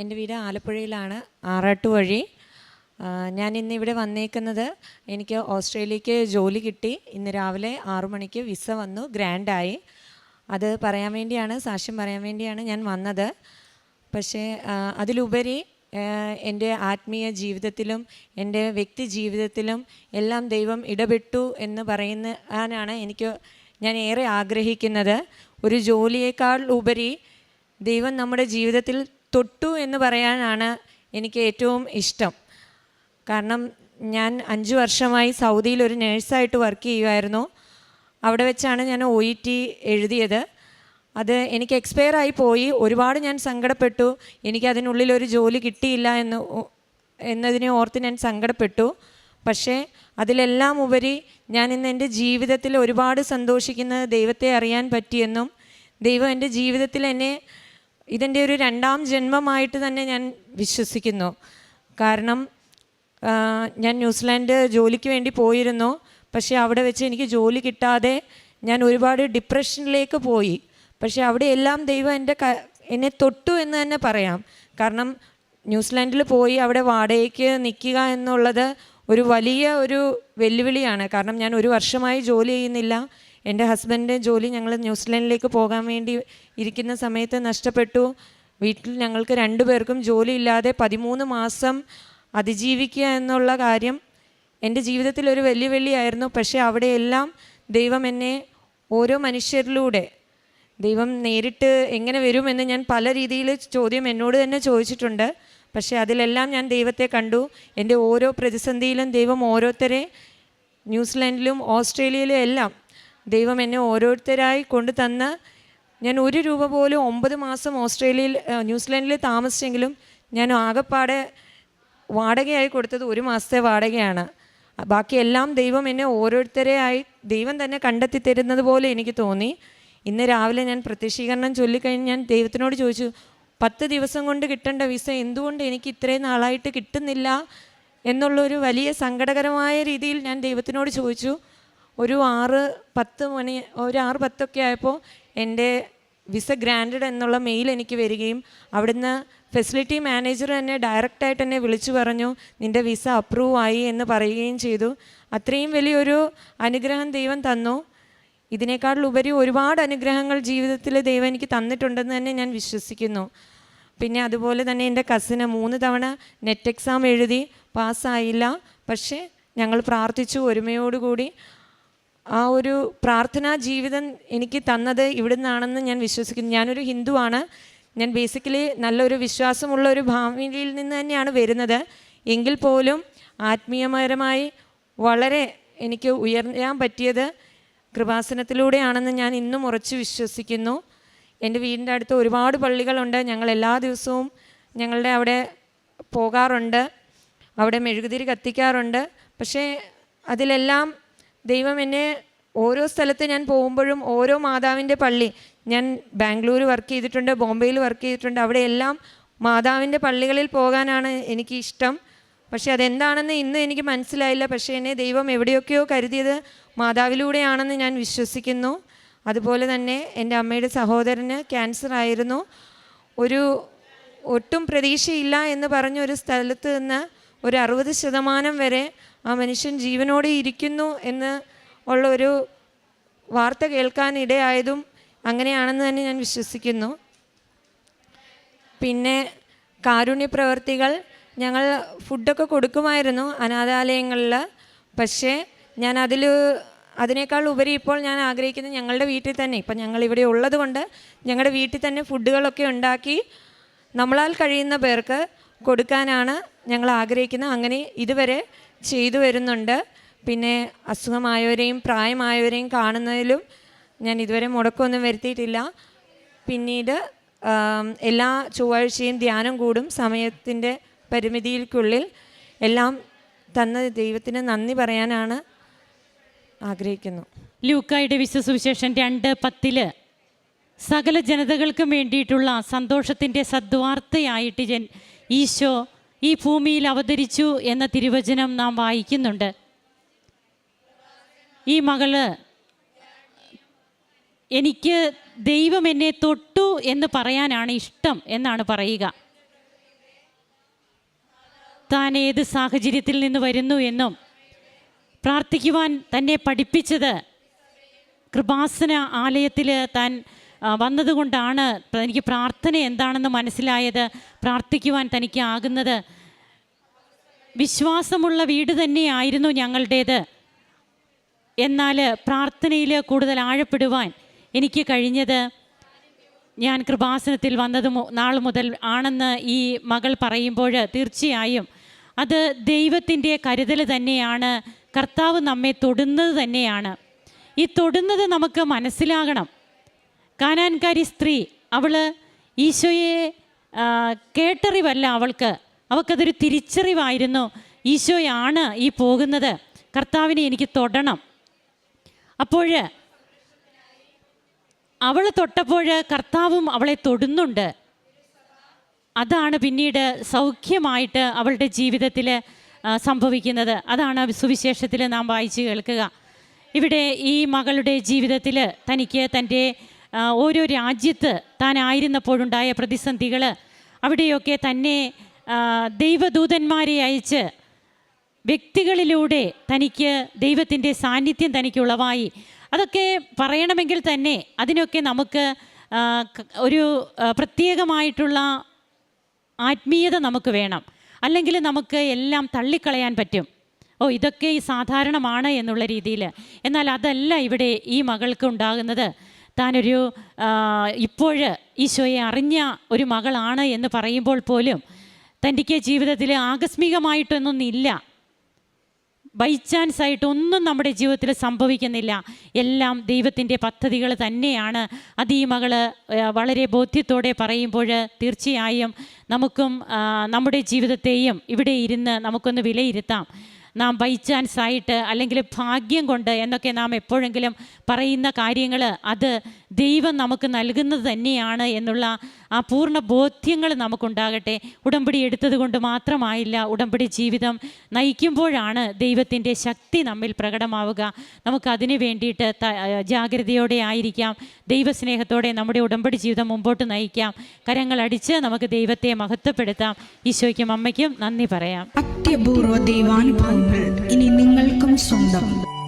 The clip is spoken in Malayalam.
എന്റെ വീട് ആലപ്പുഴയിലാണ് ആറാട്ട് വഴി ഞാൻ ഇന്ന് ഇവിടെ വന്നേക്കുന്നത് എനിക്ക് ഓസ്ട്രേലിയക്ക് ജോലി കിട്ടി. ഇന്ന് രാവിലെ ആറു മണിക്ക് വിസ വന്നു ഗ്രാൻഡായി. അത് പറയാൻ വേണ്ടിയാണ് സാക്ഷ്യം പറയാൻ വേണ്ടിയാണ് ഞാൻ വന്നത്. പക്ഷേ അതിലുപരി എന്റെ ആത്മീയ ജീവിതത്തിലും എന്റെ വ്യക്തി ജീവിതത്തിലും എല്ലാം ദൈവം ഇടപെട്ടു എന്ന് പറയുന്നതിനാണ് എനിക്ക് ഞാൻ ഏറെ ആഗ്രഹിക്കുന്നത്. ഒരു ജോലിയേക്കാൾ ഉപരി ദൈവം നമ്മുടെ ജീവിതത്തിൽ തൊട്ടു എന്ന് പറയാനാണ് എനിക്ക് ഏറ്റവും ഇഷ്ടം. കാരണം ഞാൻ അഞ്ച് വർഷമായി സൗദിയിൽ ഒരു നേഴ്സായിട്ട് വർക്ക് ചെയ്യുമായിരുന്നു അവിടെ വെച്ചാണ് ഞാൻ ഒ ഇ ടി എഴുതിയത്. അത് എനിക്ക് എക്സ്പയർ ആയി പോയി. ഒരുപാട് ഞാൻ സങ്കടപ്പെട്ടു. എനിക്ക് അതിനുള്ളിൽ ഒരു ജോലി കിട്ടിയില്ല എന്ന് എന്നതിനെ ഓർത്ത് ഞാൻ സങ്കടപ്പെട്ടു. പക്ഷേ അതിലെല്ലാം ഉപരി ഞാൻ ഇന്ന് എന്റെ ജീവിതത്തിൽ ഒരുപാട് സന്തോഷിക്കുന്നത് ദൈവത്തെ അറിയാൻ പറ്റിയെന്നും ദൈവം എന്റെ ജീവിതത്തിൽ എന്നെ ഇതെന്റെ ഒരു രണ്ടാം ജന്മമായിട്ട് തന്നെ ഞാൻ വിശ്വസിക്കുന്നു. കാരണം ഞാൻ ന്യൂസിലാൻഡ് ജോലിക്ക് വേണ്ടി പോയിരുന്നു. പക്ഷേ അവിടെ വെച്ച് എനിക്ക് ജോലി കിട്ടാതെ ഞാൻ ഒരുപാട് ഡിപ്രഷനിലേക്ക് പോയി. പക്ഷേ അവിടെ എല്ലാം ദൈവം എന്റെ എന്നെ തൊട്ടു എന്ന് തന്നെ പറയാം. കാരണം ന്യൂസിലാൻഡിൽ പോയി അവിടെ വാടകയ്ക്ക് നിൽക്കുക എന്നുള്ളത് ഒരു വലിയ ഒരു വെല്ലുവിളിയാണ്. കാരണം ഞാൻ ഒരു വർഷമായി ജോലി ചെയ്യുന്നില്ല. എന്റെ ഹസ്ബൻഡ് ജോലി ഞങ്ങൾ ന്യൂസിലൻഡിലേക്ക് പോകാൻ വേണ്ടി ഇരിക്കുന്ന സമയത്ത് നഷ്ടപ്പെട്ടു. വീട്ടിൽ ഞങ്ങൾക്ക് രണ്ടു രണ്ടുപേർക്കും ജോലിയില്ലാതെ പതിമൂന്ന് മാസം അതിജീവിക്കുക എന്നുള്ള കാര്യം എന്റെ ജീവിതത്തിൽ ഒരു വെല്ലുവിളിയായിരുന്നു പക്ഷേ അവിടെയെല്ലാം ദൈവം എന്നെ ഓരോ മനുഷ്യരിലൂടെ ദൈവം നേരിട്ട് എങ്ങനെ വരുമെന്ന് ഞാൻ പല രീതിയിൽ ചോദ്യം എന്നോട് തന്നെ ചോദിച്ചിട്ടുണ്ട്. പക്ഷേ അതിലെല്ലാം ഞാൻ ദൈവത്തെ കണ്ടു. എന്റെ ഓരോ പ്രതിസന്ധിയിലും ദൈവം ഓരോരുത്തരെ ന്യൂസിലൻഡിലും ഓസ്ട്രേലിയയിലും എല്ലാം ദൈവം എന്നെ ഓരോരുത്തരായി കൊണ്ടു തന്ന ഞാൻ ഒരു രൂപ പോലും ഒമ്പത് മാസം ഓസ്ട്രേലിയയിൽ ന്യൂസിലൻഡിൽ താമസിച്ചെങ്കിലും ഞാൻ ആകെപ്പാടെ വാടകയായി കൊടുത്തത് ഒരു മാസത്തെ വാടകയാണ്. ബാക്കിയെല്ലാം ദൈവം എന്നെ ഓരോരുത്തരെയായി ദൈവം തന്നെ കണ്ടെത്തി തരുന്നത് പോലെ എനിക്ക് തോന്നി. ഇന്ന് രാവിലെ ഞാൻ പ്രത്യക്ഷീകരണം ചൊല്ലിക്കഴിഞ്ഞ് ഞാൻ ദൈവത്തിനോട് ചോദിച്ചു പത്ത് ദിവസം കൊണ്ട് കിട്ടേണ്ട വിസ എന്തുകൊണ്ട് എനിക്ക് ഇത്രയും നാളായിട്ട് കിട്ടുന്നില്ല? എന്നുള്ളൊരു വലിയ സങ്കടകരമായ രീതിയിൽ ഞാൻ ദൈവത്തിനോട് ചോദിച്ചു. ഒരു ആറ് പത്ത് മണി ഒരു ആറ് പത്തൊക്കെ ആയപ്പോൾ എന്റെ വിസ ഗ്രാൻഡഡ് എന്നുള്ള മെയിൽ എനിക്ക് വരികയും അവിടുന്ന് ഫെസിലിറ്റി മാനേജർ തന്നെ ഡയറക്റ്റായിട്ട് എന്നെ വിളിച്ചു പറഞ്ഞു നിന്റെ വിസ അപ്രൂവ് ആയി എന്ന് പറയുകയും ചെയ്തു. അത്രയും വലിയൊരു അനുഗ്രഹം ദൈവം തന്നു. ഇതിനേക്കാളുപരി ഒരുപാട് അനുഗ്രഹങ്ങൾ ജീവിതത്തിൽ ദൈവം എനിക്ക് തന്നിട്ടുണ്ടെന്ന് തന്നെ ഞാൻ വിശ്വസിക്കുന്നു. പിന്നെ അതുപോലെ തന്നെ എന്റെ കസിന് മൂന്ന് തവണ നെറ്റ് എക്സാം എഴുതി പാസ്സായില്ല. പക്ഷേ ഞങ്ങൾ പ്രാർത്ഥിച്ചു ഒരുമയോടുകൂടി. ആ ഒരു പ്രാർത്ഥനാ ജീവിതം എനിക്ക് തന്നത് ഇവിടുന്നാണെന്ന് ഞാൻ വിശ്വസിക്കുന്നു. ഞാനൊരു ഹിന്ദുവാണ്. ഞാൻ ബേസിക്കലി നല്ലൊരു വിശ്വാസമുള്ള ഒരു ഭാവിയിൽ നിന്ന് തന്നെയാണ് വരുന്നത്. എങ്കിൽ പോലും ആത്മീയപരമായി വളരെ എനിക്ക് ഉയർന്നാൻ പറ്റിയത് കൃപാസനത്തിലൂടെയാണെന്ന് ഞാൻ ഇന്നും ഉറച്ചു വിശ്വസിക്കുന്നു. എന്റെ വീടിന്റെ അടുത്ത് ഒരുപാട് പള്ളികളുണ്ട്. ഞങ്ങൾ എല്ലാ ദിവസവും ഞങ്ങളുടെ അവിടെ പോകാറുണ്ട്. അവിടെ മെഴുകുതിരി കത്തിക്കാറുണ്ട്. പക്ഷേ അതിലെല്ലാം ദൈവം എന്നെ ഓരോ സ്ഥലത്ത് ഞാൻ പോകുമ്പോഴും ഓരോ മാതാവിന്റെ പള്ളി ഞാൻ ബാംഗ്ലൂർ വർക്ക് ചെയ്തിട്ടുണ്ട് ബോംബെയിൽ വർക്ക് ചെയ്തിട്ടുണ്ട്. അവിടെയെല്ലാം മാതാവിന്റെ പള്ളികളിൽ പോകാനാണ് എനിക്ക് ഇഷ്ടം. പക്ഷേ അതെന്താണെന്ന് ഇന്ന് എനിക്ക് മനസ്സിലായില്ല. പക്ഷേ എന്നെ ദൈവം എവിടെയൊക്കെയോ കരുതിയത് മാതാവിലൂടെയാണെന്ന് ഞാൻ വിശ്വസിക്കുന്നു. അതുപോലെ തന്നെ എന്റെ അമ്മയുടെ സഹോദരന് ക്യാൻസർ ആയിരുന്നു. ഒരു ഒട്ടും പ്രതീക്ഷയില്ല എന്ന് പറഞ്ഞ ഒരു സ്ഥലത്ത് നിന്ന് ഒരു അറുപത് ശതമാനം വരെ ആ മനുഷ്യൻ ജീവനോടെ ഇരിക്കുന്നു എന്ന് ഉള്ള ഒരു വാർത്ത കേൾക്കാൻ ഇടയായതും അങ്ങനെയാണെന്ന് തന്നെ ഞാൻ വിശ്വസിക്കുന്നു. പിന്നെ കാരുണ്യ പ്രവർത്തികൾ ഞങ്ങൾ ഫുഡൊക്കെ കൊടുക്കുമായിരുന്നു അനാഥാലയങ്ങളിൽ. പക്ഷേ ഞാൻ അതിൽ അതിനേക്കാൾ ഉപരി ഇപ്പോൾ ഞാൻ ആഗ്രഹിക്കുന്നത് ഞങ്ങളുടെ വീട്ടിൽ തന്നെ. ഇപ്പം ഞങ്ങൾ ഇവിടെ ഉള്ളതുകൊണ്ട് ഞങ്ങളുടെ വീട്ടിൽ തന്നെ ഫുഡുകളൊക്കെ ഉണ്ടാക്കി നമ്മളാൽ കഴിയുന്ന പേർക്ക് കൊടുക്കാനാണ് ഞങ്ങൾ ആഗ്രഹിക്കുന്നത്. അങ്ങനെ ഇതുവരെ ചെയ്തു വരുന്നുണ്ട്. പിന്നെ അസുഖമായവരെയും പ്രായമായവരെയും കാണുന്നതിലും ഞാൻ ഇതുവരെ മുടക്കമൊന്നും വരുത്തിയിട്ടില്ല. പിന്നീട് എല്ലാ ചൊവ്വാഴ്ചയും ധ്യാനം കൂടും സമയത്തിന്റെ പരിമിതിക്കുള്ളിൽ എല്ലാം തന്ന ദൈവത്തിന് നന്ദി പറയാനാണ് ആഗ്രഹിക്കുന്നു. ലൂക്കായുടെ വിശ്വസുവിശേഷം രണ്ട് പത്തിൽ സകല ജനതകൾക്കും വേണ്ടിയിട്ടുള്ള സന്തോഷത്തിന്റെ സദ്വാർത്തയായിട്ട് ജൻ ഈശോ ഈ ഭൂമിയിൽ അവതരിച്ചു എന്ന തിരുവചനം നാം വായിക്കുന്നുണ്ട്. ഈ മകൾ എനിക്ക് ദൈവം എന്നെ തൊട്ടു എന്ന് പറയാനാണ് ഇഷ്ടം എന്നാണ് പറയുക. താൻ ഏത് സാഹചര്യത്തിൽ നിന്ന് വരുന്നു എന്നും പ്രാർത്ഥിക്കുവാൻ തന്നെ പഠിപ്പിച്ചത് കൃപാസന ആലയത്തിൽ താൻ വന്നതുകൊണ്ടാണ് തനിക്ക് പ്രാർത്ഥന എന്താണെന്ന് മനസ്സിലായത് പ്രാർത്ഥിക്കുവാൻ തനിക്ക് ആകുന്നത്. വിശ്വാസമുള്ള വീട് തന്നെയായിരുന്നു ഞങ്ങളുടേത്. എന്നാൽ പ്രാർത്ഥനയിൽ കൂടുതൽ ആഴപ്പെടുവാൻ എനിക്ക് കഴിഞ്ഞത് ഞാൻ കൃപാസനത്തിൽ വന്നത് നാൾ മുതൽ ആണെന്ന് ഈ മകൾ പറയുമ്പോൾ തീർച്ചയായും അത് ദൈവത്തിന്റെ കരുതൽ തന്നെയാണ്. കർത്താവ് നമ്മെ തൊടുന്നത് തന്നെയാണ്. ഈ തൊടുന്നത് നമുക്ക് മനസ്സിലാകണം. കാനാൻകാരി സ്ത്രീ അവൾ ഈശോയെ കേട്ടറിവല്ല അവൾക്ക്. അവൾക്കതൊരു തിരിച്ചറിവായിരുന്നു. ഈശോയാണ് ഈ പോകുന്നത്. കർത്താവിനെ എനിക്ക് തൊടണം. അപ്പോൾ അവൾ തൊട്ടപ്പോൾ കർത്താവും അവളെ തൊടുന്നുണ്ട്. അതാണ് പിന്നീട് സൗഖ്യമായിട്ട് അവളുടെ ജീവിതത്തിൽ സംഭവിക്കുന്നത്. അതാണ് സുവിശേഷത്തിൽ നാം വായിച്ചു കേൾക്കുക. ഇവിടെ ഈ മകളുടെ ജീവിതത്തിൽ തനിക്ക് തന്റെ ഓരോ രാജ്യത്ത് താനായിരുന്നപ്പോഴുണ്ടായ പ്രതിസന്ധികൾ അവിടെയൊക്കെ തന്നെ ദൈവദൂതന്മാരെ അയച്ച് വ്യക്തികളിലൂടെ തനിക്ക് ദൈവത്തിന്റെ സാന്നിധ്യം തനിക്ക് ഉളവായി. അതൊക്കെ പറയണമെങ്കിൽ തന്നെ അതിനൊക്കെ നമുക്ക് ഒരു പ്രത്യേകമായിട്ടുള്ള ആത്മീയത നമുക്ക് വേണം. അല്ലെങ്കിൽ നമുക്ക് എല്ലാം തള്ളിക്കളയാൻ പറ്റും. ഓ ഇതൊക്കെ ഈ സാധാരണമാണ് എന്നുള്ള രീതിയിൽ എന്നാൽ അതല്ല ഇവിടെ ഈ മകൾക്ക് ഉണ്ടാകുന്നത്. താനൊരു ഇപ്പോൾ ഈശോയെ അറിഞ്ഞ ഒരു മകളാണ് എന്ന് പറയുമ്പോൾ പോലും തന്റെ ജീവിതത്തിൽ ആകസ്മികമായിട്ടൊന്നും ഇല്ല ബൈ ചാൻസ് ആയിട്ട് ഒന്നും നമ്മുടെ ജീവിതത്തിൽ സംഭവിക്കുന്നില്ല. എല്ലാം ദൈവത്തിന്റെ പദ്ധതികൾ തന്നെയാണ്. അത് ഈ മകൾ വളരെ ബോധ്യത്തോടെ പറയുമ്പോൾ തീർച്ചയായും നമുക്കും നമ്മുടെ ജീവിതത്തെയും ഇവിടെ ഇരുന്ന് നമുക്കൊന്ന് വിലയിരുത്താം. നാം ബൈ ചാൻസ് ആയിട്ട് അല്ലെങ്കിൽ ഭാഗ്യം കൊണ്ട് എന്നൊക്കെ നാം എപ്പോഴെങ്കിലും പറയുന്ന കാര്യങ്ങൾ അത് ദൈവം നമുക്ക് നൽകുന്നത് തന്നെയാണ് എന്നുള്ള ആ പൂർണ ബോധ്യങ്ങൾ നമുക്കുണ്ടാകട്ടെ. ഉടമ്പടി എടുത്തത് കൊണ്ട് മാത്രമായില്ല ഉടമ്പടി ജീവിതം നയിക്കുമ്പോഴാണ് ദൈവത്തിന്റെ ശക്തി നമ്മിൽ പ്രകടമാവുക. നമുക്കതിനു വേണ്ടിയിട്ട് ജാഗ്രതയോടെ ആയിരിക്കാം. ദൈവസ്നേഹത്തോടെ നമ്മുടെ ഉടമ്പടി ജീവിതം മുമ്പോട്ട് നയിക്കാം. കരങ്ങൾ അടിച്ച് നമുക്ക് ദൈവത്തെ മഹത്വപ്പെടുത്താം. ഈശോയ്ക്കും അമ്മയ്ക്കും നന്ദി പറയാം. അത്യപൂർവ ദൈവാനുഭവങ്ങൾ ഇനി നിങ്ങൾക്കും സ്വന്തം.